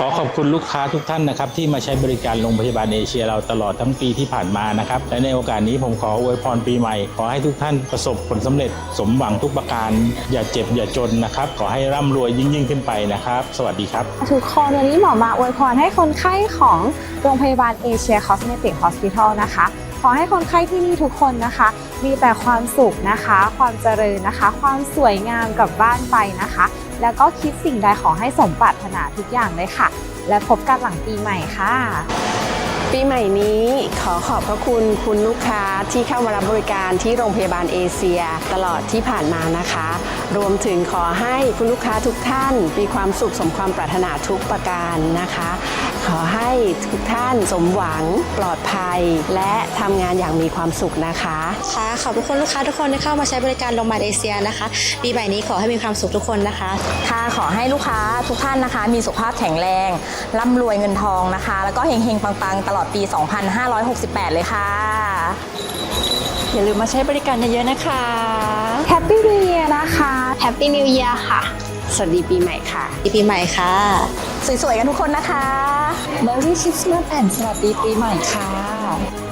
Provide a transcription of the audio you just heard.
ขอขอบคุณลูกค้าทุกท่านนะครับที่มาใช้บริการโรงพยาบาลเอเชียเราตลอดทั้งปีที่ผ่านมานะครับและในโอกาสนี้ผมขออวยพรปีใหม่ ขอให้ทุกท่านประสบผลสำเร็จ สมหวังทุกประการ อย่าเจ็บอย่าจนนะครับ ขอให้ร่ำรวยยิ่งยิ่งขึ้นไปนะครับ สวัสดีครับ ทุกคนวันนี้หมอมาอวยพรให้คนไข้ของโรงพยาบาลเอเชียคอสเมติกฮอสพิทอลนะคะ ขอให้คนไข้ที่นี่ทุกคนนะคะ มีแต่ความสุขนะคะ ความเจริญนะคะ ความสวยงามกลับบ้านไปนะคะ แล้วก็คิดสิ่งใดขอให้สมปรารถนาทุกอย่างเลยค่ะ และพบกันหลังปีใหม่ค่ะ ปีใหม่นี้ขอขอบพระคุณคุณลูกค้าที่เข้ามารับบริการที่โรงพยาบาลเอเชีย ตลอดที่ผ่านมานะคะ รวมถึงขอให้คุณลูกค้าทุกท่าน มีความสุขสมความปรารถนาทุกประการนะคะ ขอให้ทุกท่านสมหวังปลอดภัย และทำงานอย่างมีความสุขนะคะค่ะขอบคุณลูกค้าทุกคนที่เข้ามาใช้บริการโรงพยาบาลเอเชียนะคะปีใหม่นี้ขอให้มีความสุขทุกคนนะคะ ค่ะขอให้ลูกค้าทุกท่านนะคะ มีสุขภาพแข็งแรงร่ำรวยเงินทองนะคะ แล้วก็เฮงๆปังๆ ตลอดปี 2568 เลยค่ะ อย่าลืมมาใช้บริการเยอะๆนะคะ Happy New Year นะคะ Happy New Year ค่ะ สวัสดีปีใหม่ค่ะ ปีใหม่ค่ะ สวยๆกันทุกคนนะคะ Merry Christmas and สวัสดีปีใหม่ค่ะ